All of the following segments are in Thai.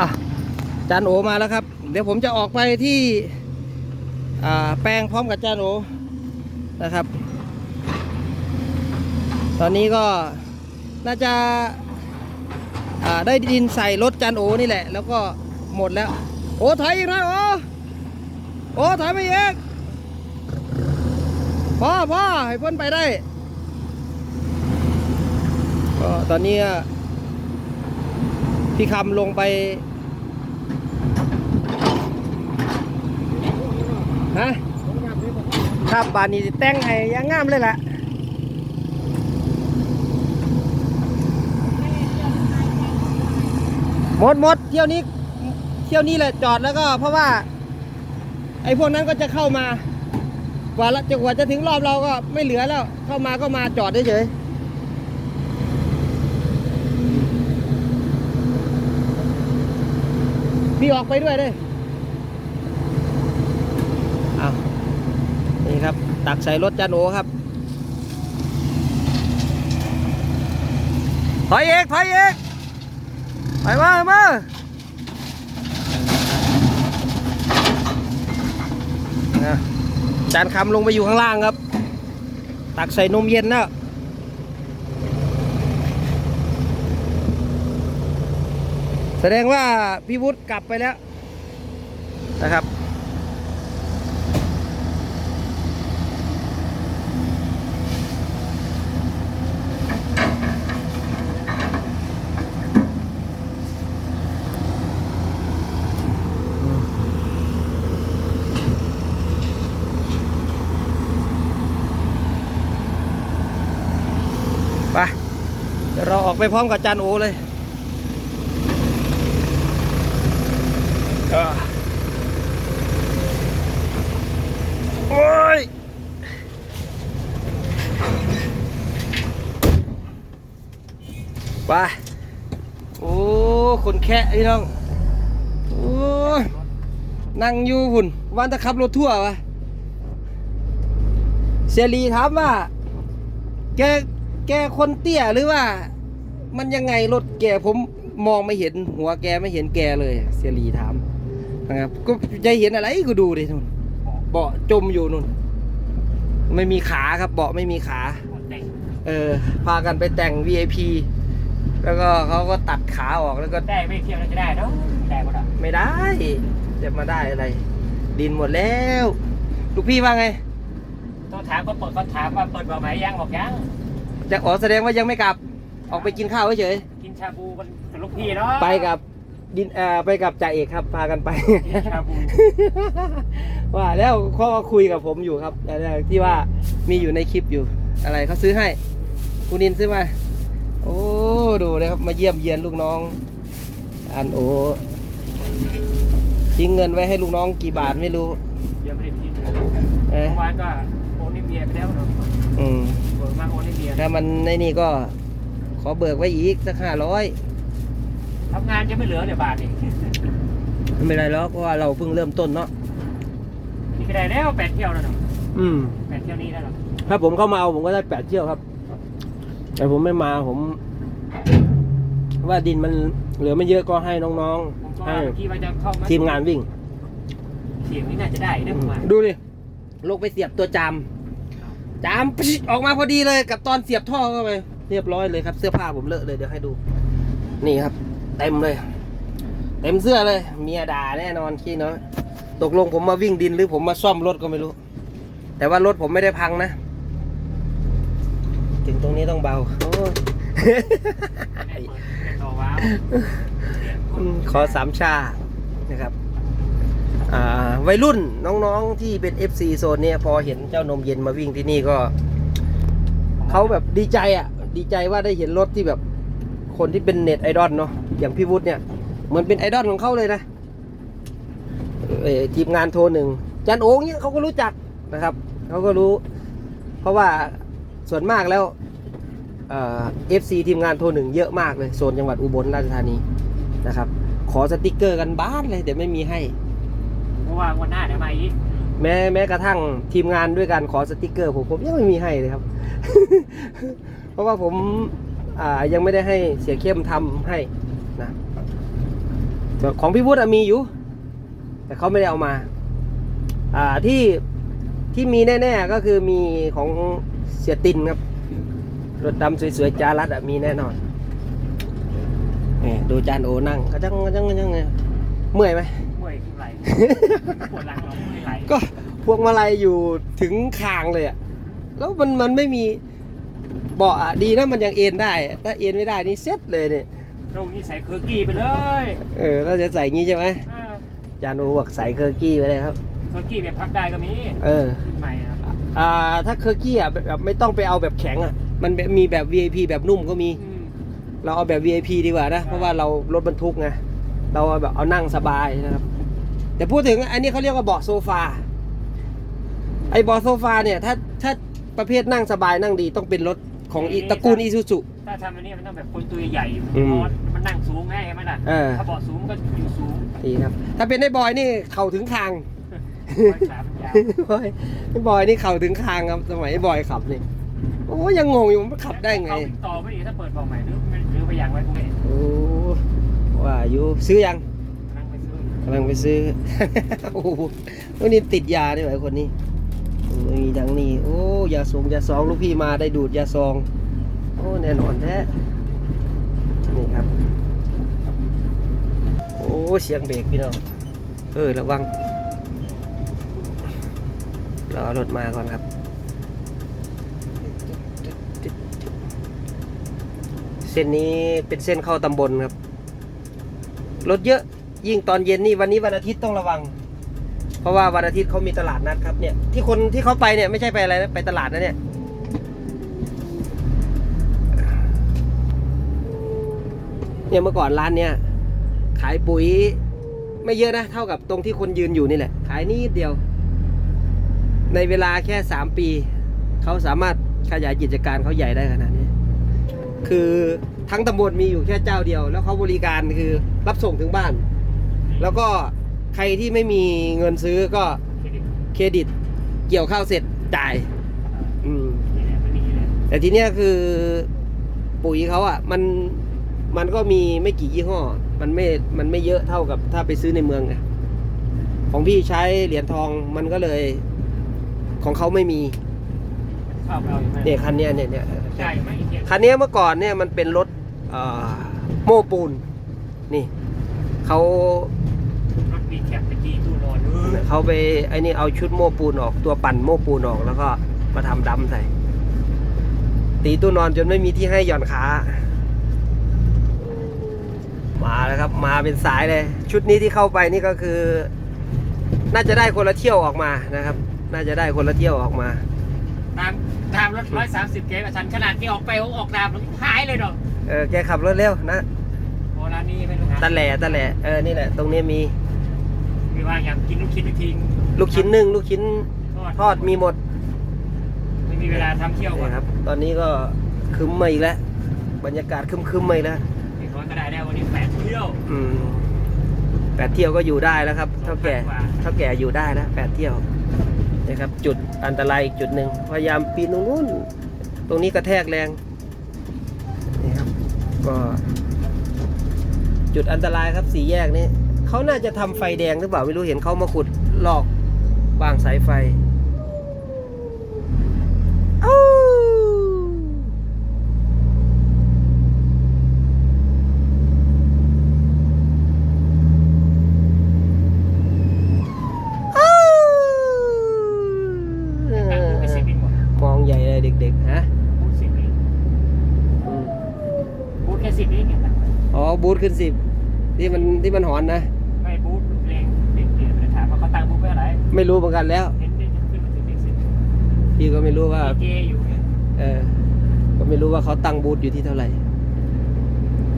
อะจานโอมาแล้วครับ เดี๋ยวผมจะออกไปที่แปลงพร้อมกับจานโอนะครับ ตอนนี้ก็น่าจะาได้ดินใส่รถจานโอนี่แหละ แล้วก็หมดแล้ว โอ้ถอยอีกน่อยโอ้โอ้ถอยมาอีกพ่อพ่อให้เพ้นไปได้ก็ตอนนี้พี่คำลงไป ฮะครับบานนี้แต่งให้ยังงามเลยแหละหมดหมดเที่ยวนี้เที่ยวนี้แหละจอดแล้วก็เพราะว่า ไอ้พวกนั้นก็จะเข้ามากว่าละจะกว่าจะถึงรอบเราก็ไม่เหลือแล้ว เข้ามาก็มาจอดเฉยๆพี่ออกไปด้วยเลยเอานี่ครับ ตักใส่รถจานโอครับถอยเอกถอยเอกไปมาไปมาจานคำลงไปอยู่ข้างล่างครับ ตักใส่นมเย็นแล้วแสดงว่าพี่วุฒิกลับไปแล้วนะครับ ไปเดี๋ยวเราออก ไปพร้อมกับจานโอเลยอ่าโอ้ยไปโอ้คนแค่พี่น้อง โอ้ยนั่งอยู่หุ่นวันจะขับรถทั่วร์วะเซรีถามว่า แก แกคนเตี้ยหรือว่า มันยังไงรถแกผมมองไม่เห็นหัวแกไม่เห็นแกเลยเสียรีถามนะครับก็จะเห็นอะไรก็ดูดินู่นเบาะจมอยู่นู่น ไม่มีขาครับเบาะไม่มีขาเออพากันไปแต่ง VIP แล้วก็เขาก็ตัดขาออกแล้วก็ได้ไม่เที่ยวแล้วจะได้เนาะได้หมดอะไม่ได้จะมาได้อะไร ดินหมดแล้วลูกพี่ว่าไงต้องถามก็เปิดก็ถามว่าเปิดบ่อไหมยังบอกยังจะอ๋อแสดงว่ายังไม่กลับ ออกไปกินข้าวเฉยกินชาบูกันกับลูกพี่เนาะๆไปกับดินเอ่อไปกับจ่าเอกครับ พากันไป กินชาบู ว่าแล้วเขาก็คุยกับผมอยู่ครับแต่ที่ว่ามีอยู่ในคลิปอยู่อะไรเขาซื้อให้คุณนินซื้อมา โอ้ดูนะครับมาเยี่ยมเยียนลูกน้อง อันโอทิ้งเงินไว้ให้ลูกน้องกี่บาทไม่รู้ยังไม่ได้กินเอ๊ะเมื่อวานก็โอนิเบียไปแล้วเนาะอืมเปิดมาโอนิเบียถ้ามันในนี่ก็ ขอเบิกไว้อีกสักห้าร้อยทำงานจะไม่เหลือเดี๋ยวบาทนี่ไม่เป็นไรหรอกเพราะว่าเราเพิ่งเริ่มต้นเนาะนี่ก็ได้แล้วแปดเที่ยวแล้วเนาะอืม แปดเที่ยวนี้แล้วเนาะถ้าผมเข้ามาเอาผมก็ได้แปดเที่ยวครับ แต่ผมไม่มาผม ว่าดินมันเหลือไม่เยอะก็ให้น้องผมก็ๆให้ว่าที่ว่าจะเข้ามาทีมงานวิ่ง เสียงนี่น่าจะได้นะผมว่าดูดิลงไปเสียบตัวจามจามปิ๊ดออกมาพอดีเลยกับตอนเสียบท่อเข้าไป เรียบร้อยเลยครับ เสื้อผ้าผมเลอะเลยเดี๋ยวให้ดู นี่ครับ เต็มเลย เต็มเสื้อเลย เมียด่าแน่นอนขี้น้อยตกลงผมมาวิ่งดินหรือผมมาซ่อมรถก็ไม่รู้ แต่ว่ารถผมไม่ได้พังนะ ถึงตรงนี้ต้องเบาโอ้ยให้เปิดให้ต่อว้าวอืมขอสามชา นะครับวัยรุ่นน้องๆที่เป็น FC โซนเนี่ยพอเห็นเจ้านมเย็นมาวิ่งที่นี่ก็ เขาแบบดีใจอะ ดีใจว่าได้เห็นรถที่แบบคนที่เป็นเน็ตไอดอลเนาะอย่างพี่วุฒิเนี่ยเหมือนเป็นไอดอลของเขาเลยนะเอ่อทีมงานโทรหนึ่งจันโอ๋งเนี่ยเขาก็รู้จักนะครับเขาก็รู้ เพราะว่าส่วนมากแล้วเอฟซีทีมงานโทรหนึ่งเยอะมากเลยโซนจังหวัดอุบลราชธานีนะครับ ขอสติกเกอร์กันบ้านเลยแต่ไม่มีให้เพราะว่าวันหน้าเดี๋ยวมาอีกแม้แม้กระทั่งทีมงานด้วยการขอสติกเกอร์ผมผมยังไม่มีให้เลยครับเพ ราะว่าผมอ่ายังไม่ได้ให้เสียเข้มทำให้นะแบบของพี่วุฒิอะมีอยู่ แต่เขาไม่ได้เอามาอ่าที่ที่มีแน่ๆก็คือมีของเสียตินครับรถดำสวยๆจารัดอะมีแน่นอนนี่ดูจานโอนั่งกระจังกระจังกระจังไงเมื่อยไหมเมื่อยขึ้นไหลปวดหลังเราเมื่อยไหลก็พวงมาลัยอยู่ถึงคางเลยอะแล้วมันมันไม่มี เบาะอะดีนะมันยังเอ็นได้อะถ้าเอ็นไม่ได้นี่เซ็ตเลยเนี่ยตรงนี้ใส่เคอร์กี้ไปเลยเออเราจะใส่งี้ใช่ไหมเออจานโอบอกใส่เคอร์กี้ไปเลยครับ เคอร์กี้แบบพับได้ก็มีเออ ขึ้นใหม่ครับอ่าถ้าเคอร์กี้อะแบบแบบไม่ต้องไปเอาแบบแข็งอะ มันแบบมีแบบ VIP แบบนุ่มก็มี อืมเราเอาแบบ VIP ดีกว่านะ เพราะว่าเรารถบรรทุกไง เราเอาแบบเอานั่งสบายนะครับ แต่พูดถึงอันนี้เขาเรียกว่าเบาะโซฟา ไอ้เบาะโซฟาเนี่ยถ้าถ้าประเภทนั่งสบายนั่งดีต้องเป็นรถ ของอีตระกูลอีซูซุ ถ้าทำอันนี้มันต้องแบบคนตัวใหญ่อยู่อืมเพราะมันนั่งสูงไงใช่ไหมล่ะเออถ้าเบาะสูงก็อยู่สูงดีครับ ถ้าเป็นไอ้บอยนี่เข่าถึงคางไว้ขามันยาวบอยไอ้บอยนี่เข่าถึงคางครับสมัยไอ้บอยขับนี่โอ้ยังงงอยู่มันขับได้ไง เขาติดต่อไม่ดีถ้าเปิดเบาะใหม่หรือหรือไปอย่างไว้พวกนี้โอ้ว่าอยู่ซื้อยังนั่งไปซื้อกำลังไปซื้อ โอ้โหวันนี้ติดยาด้วยไอ้คนนี้โอ้ มีทั้งนี้โอ้ยาสงยาซองลูกพี่มาได้ดูดยาซอง โอ้แน่นอนแท้นี่ครับ โอ้เสียงเบรกพี่น้องเออระวังรอรถมาก่อนครับ เส้นนี้เป็นเส้นเข้าตำบลครับ รถเยอะยิ่งตอนเย็นนี่วันนี้วันอาทิตย์ต้องระวัง เพราะว่าวันอาทิตย์เขามีตลาดนัดครับเนี่ยที่คนที่เขาไปเนี่ยไม่ใช่ไปอะไรนะไปตลาดนะเนี่ยเนี่ยเมื่อก่อนร้านเนี่ยขายปุ๋ยไม่เยอะนะ เท่ากับตรงที่คนยืนอยู่นี่แหละ ขายนิดเดียว ในเวลาแค่สามปี เขาสามารถขยายกิจการเขาใหญ่ได้ขนาดนี้ คือทั้งตำบลมีอยู่แค่เจ้าเดียว แล้วเขาบริการคือรับส่งถึงบ้าน แล้วก็ ใครที่ไม่มีเงินซื้อก็เครดิตเครดิตเกี่ยวข้าวเสร็จจ่ายอืมนี่แหละมันมีเลยแต่ทีเนี้ยคือปุ๋ยเขาอะ มันมันก็มีไม่กี่ยี่ห้อ มันไม่มันไม่เยอะเท่ากับถ้าไปซื้อในเมืองไงของพี่ใช้เหรียญทองมันก็เลย ของเขาไม่มีชอบเราอยู่ไหมเนี่ยคันเนี้ยเนี่ยเนี่ยใช่ไหมอีกเนี่ยคันเนี้ยเมื่อก่อนเนี่ยมันเป็นรถเอ่อโม้ปูน นี่เขา รถมีแคปไปจีตู้นอน เออเขาไปไอ้นี่เอาชุดโม้ปูนออกตัวปั่นโม้ปูนออกแล้วก็มาทำดำใส่ ตีตู้นอนจนไม่มีที่ให้หย่อนขามาแล้วครับ มาเป็นสายเลย ชุดนี้ที่เข้าไปนี่ก็คือ น่าจะได้คนละเที่ยวออกมานะครับ น่าจะได้คนละเที่ยวออกมาตามตามรถร้อยสามสิบเกกับฉันขนาดที่ออกไปออกดาบมันหายเลยเนาะเออแกขับรถเร็วนะโอ้ร้านนี้ไม่รู้ตะแหล่ตะแหล่เออนี่แหละ ตรงนี้มี มีว่าอยากกินลูกชิ้นอีกทีลูกชิ้นนึ่งลูกชิ้นทอดทอดมีหมด ไม่มีเวลาทำเที่ยวก่อนนี่ครับ ตอนนี้ก็ครึ้มมาอีกแล้ว บรรยากาศครึ้มๆมาอีกแล้วอีกร้อยก็ได้ได้วันนี้แปดเที่ยว อืมแปดเที่ยวก็อยู่ได้แล้วครับ เท่าแก่กว่าเท่าแก่อยู่ได้แล้วแปดเที่ยวนะครับ จุดอันตรายอีกจุดหนึ่งพยายามปีนตรงนู้น ตรงนี้กระแทกแรงนี่ครับ ก็ จุดอันตรายครับสี่แยกนี้ เขาน่าจะทำไฟแดงหรือเปล่าไม่รู้เห็นเขามาขุดลอกวางสายไฟอ้าวอ้าวตั้งบูธไปสิบเองหมดมองใหญ่เลยเด็กๆฮะบูธสิบเองอืมบูธแค่สิบเองเนี่ยตั้งไว้อ๋อบูทขึ้นสิบที่มันที่มันหอนนะ ไว้อะไรไม่รู้เหมือนกันแล้ว เห็นเด็กขึ้นมาถึงเด็กสิบพี่ก็ไม่รู้ว่า เจอยู่เนี่ยเออ ก็ไม่รู้ว่าเขาตั้งบูธอยู่ที่เท่าไหร่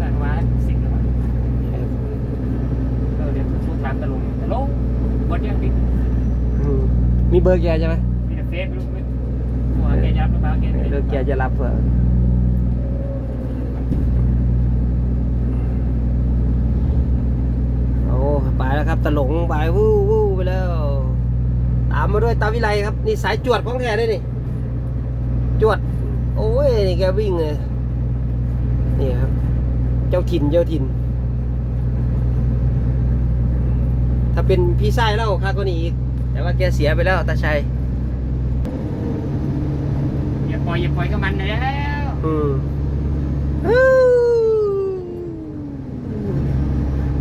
ตั้งมาสิบแล้วมั้งเออเดี๋ยวช่วงถามตะลงตะลงวันยังติดอืมมีเบอร์แกใช่ไหมมีแต่เฟซไม่รู้ไม่หัวแกยับหรือเปล่าแกเบอร์แกจะรับเหรอโอ้ไปแล้วครับตะหลงไปวู้วู้ไปแล้ว ตามมาด้วยตาวิไลครับ นี่สายจวดของแท้ด้วยนี่ จวด โอ้ยนี่แกวิ่งเลยนี่ครับ เจ้าถิ่นเจ้าถิ่นาเป็นพี่ชายเล่าค่าก็นี่อีก แต่ว่าแกเสียไปแล้วตาชัยอย่าปล่อยอย่าปล่อยกับมันนะแล้วอืมฮู้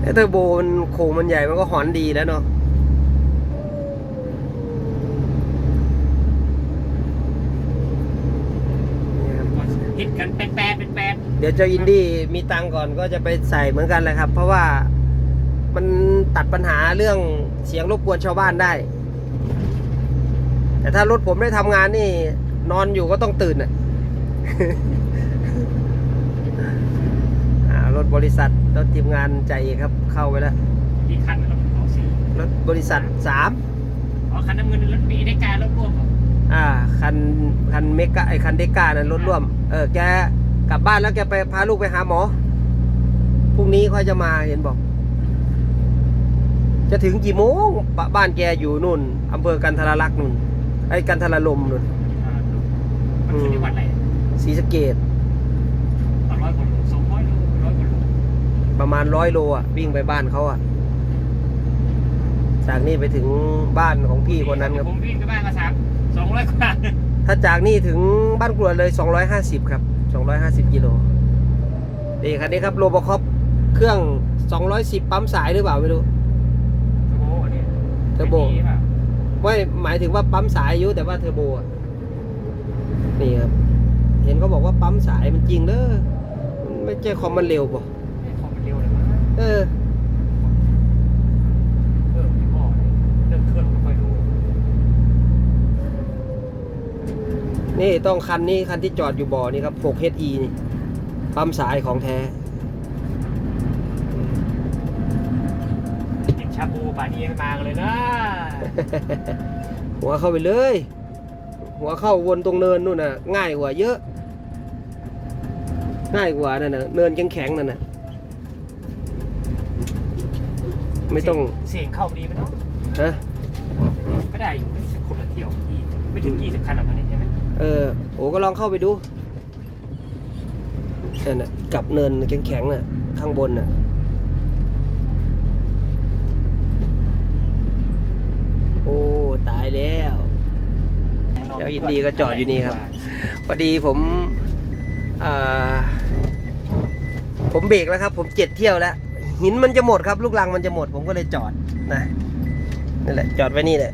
ไอ้เทอร์โบมันโค้งมันใหญ่มันก็หอนดีแล้วเนาะนี่ ครับฮิตกันเป็นแปดเป็นแปดเดี๋ยวเจ้าอินดี้มีตังค์ก่อนก็จะไปใส่เหมือนกันแหละครับ เพราะว่ามันตัดปัญหาเรื่องเสียงรบกวนชาวบ้านได้ แต่ถ้ารถผมได้ทำงานนี่ นอนอยู่ก็ต้องตื่นอะ อ่ารถบริษัทรถทีมงานใจเอกครับเข้าไปแล้วอีกคันรถเอาสีรถบริษัทสามอ๋อคันน้ำเงินรถมีได้การรถร่วมเหรออ่าคันคันเมกะไอคันเดก้านั้นรถร่วม เออแกกลับบ้านแล้วแกไปพาลูกไปหาหมอพรุ่งนี้ค่อยจะมาเห็นบอก จะถึงกี่โมงบบ้านแกอยู่นู่นอำเภอกันทรลักษณ์นู่นไอ้กันทรลมนู่นอ่ามันคือจังหวัดอะไรศรีสะเกดร้อยกว่าโลสองร้อยโลร้อยกว่าโลประมาณร้อยโลอะวิ่งไปบ้านเขาอะจากนี่ไปถึงบ้านของพี่คนนั้นครับผมวิ่งไปบ้านมาสามสองร้อยกว่า ถ้าจากนี่ถึงบ้านกรวดเลย 250 ครับ 250 กิโลนี่คันนี้ครับโรบอคอปเครื่อง 210 ปั๊มสายหรือเปล่าไม่รู้เทอร์โบอันนี้เทอร์โบไม่ดีป่ะไม่หมายถึงว่าปั๊มสายอายุแต่ว่าเทอร์โบอะนี่ครับ เห็นเขาบอกว่าปั๊มสายมันจริงเด้อมันไม่ใช่คอมมันเร็วป่ะไอ้ของมันเร็วเลยมั้งเออเออพี่พ่อเนี่ยเรื่องเครื่องไม่ค่อยรู้ นี่ต้องคันนี้คันที่จอดอยู่บ่อนี่ครับ 6HE นี่ปั๊มสายของแท้กินชาบูป่านนี้ยังไม่มากันเลยนะ หัวเข้าไปเลย หัวเข้าวนตรงเนินนู่นน่ะ ง่ายกว่าเยอะ ง่ายกว่านั่นน่ะเนินแข็งๆนั่นน่ะไม่ต้องเสียงเข้าดีไหมเนาะฮะก็ได้อยู่คนละเที่ยวที่ไม่ถึงยี่สิบคันหรอกตอนนี้ใช่ไหม เออโอ้ก็ลองเข้าไปดูนั่นน่ะกับเนินแข็งๆน่ะ ข้างบนน่ะโอ้ตายแล้วเดี๋ยวอินดีก็จอดอยู่นี่ครับพอดีผมอ่าผมเบรกแล้วครับ ผมเจ็ดเที่ยวแล้วหินมันจะหมดครับ ลูกรังมันจะหมด ผมก็เลยจอดนะนี่แหละจอดไว้นี่แหละ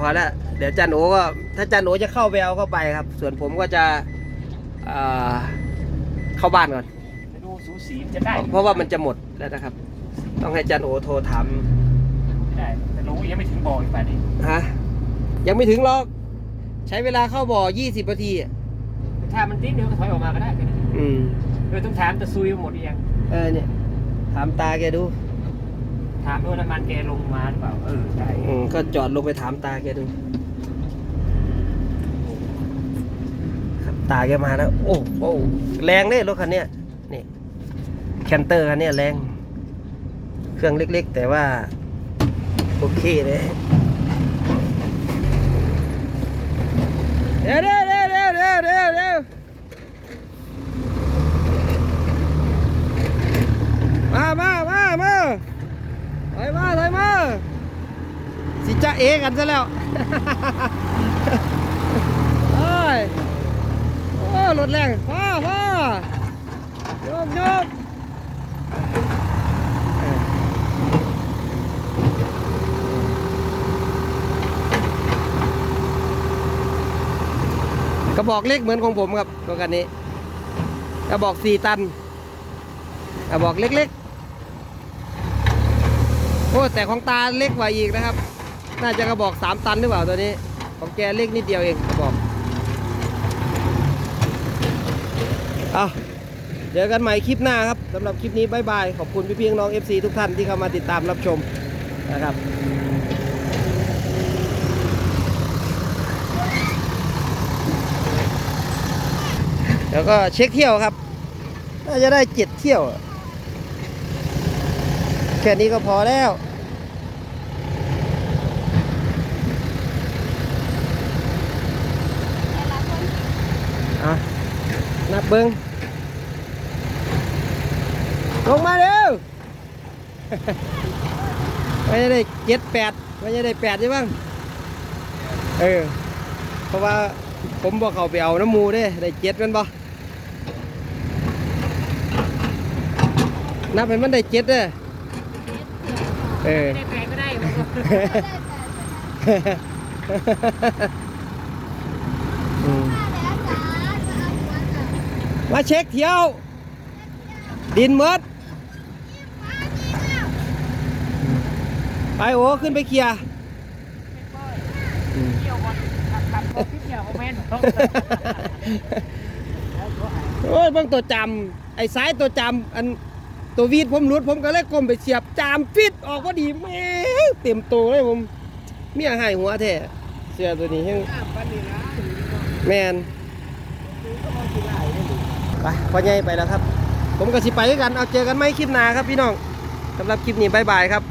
พอแล้วเดี๋ยวจันโอก็ถ้าจันโอจะเข้าไปเอาเข้าไปครับ ส่วนผมก็จะอ่าเข้าบ้านก่อนจะดูสูสีจะได้เพราะว่ามันจะหมดแล้วนะครับ ต้องให้จันโอโทรถามไม่ได้แต่รู้ยังไม่ถึงบ่ออีกป่านนี้ฮะยังไม่ถึงหรอกใช้เวลาเข้าบ่อ 20นาทีอะถ้ามันติ้งเดี๋ยวก็ถอยออกมาก็ได้แค่นั้นอืมเออต้องถามแต่ซุยหมดหรือยังเออเนี่ยถามตาแกดู ถามด้วยน้ำมันแกลงมาหรือเปล่า เออใช่อืมก็จอดลงไปถามตาแกดูครับตาแกมาแล้ว โอ้โหแรงเลยรถคันเนี้ยนี่แคนเตอร์คันเนี้ยแรง เครื่องเล็กๆ แต่ว่า โอเคเลยเดี๋ยวเดี๋ยวเดี๋ยวเดี๋ยวเดี๋ยวเดี๋ยวมามามามา อยมาถอยมาสิจะเอกันซะแล้วเอ้ยโอ้รถแรงพ่อพ่อโยกโยกกระบอกเล็กเหมือนของผมครับตัวกันนี้กระบอกสี่ตันกระบอกเล็กๆ โอ้แต่ของตาเล็กกว่าอีกนะครับ น่าจะกระบอกสามตันหรือเปล่าตัวนี้ ของแกเล็กนิดเดียวเองกระบอกเอาเจอกันใหม่คลิปหน้าครับสำหรับคลิปนี้บายบาย ขอบคุณพี่ๆน้อง FC ทุกท่านที่เข้ามาติดตามรับชมนะครับแล้วก็เช็คเที่ยวครับน่าจะได้เจ็ดเที่ยว แค่นี้ก็พอแล้ว อะ นับเบิ้งลงมาเร็วไม่ได้เจ็ดแปดไม่ได้แปดใช่บ้างเออ เพราะว่าผมบอกเขาไปเอาน้ำมูเด้ได้เจ็ดแมันบ่นับให้มันได้เจ็ดเด้อ เออได้แปลก็ได้มอืมมาเช็คเที่ยว ดินหมดไปโอ้ขึ้นไปเคลียร์เที่ยวก่อนขับขับรถที่เที่ยวแม่นผมโอ้ยเบิ่งตัวจำไอ้สายตัวจำอัน ตัววีดผมหลุดผมก็เลยก้มไปเสียบจามฟิตออกพอดีแม่เต็มตัวเลยผมเมียให้หัวแท้เสียตัวนี้ยังแมนไปพ่อใหญ่ไปแล้วครับ ผมก็สิไปกันเอาเจอกันไหมคลิปหน้าครับพี่น้องสำหรับคลิปนี้บายบายครับ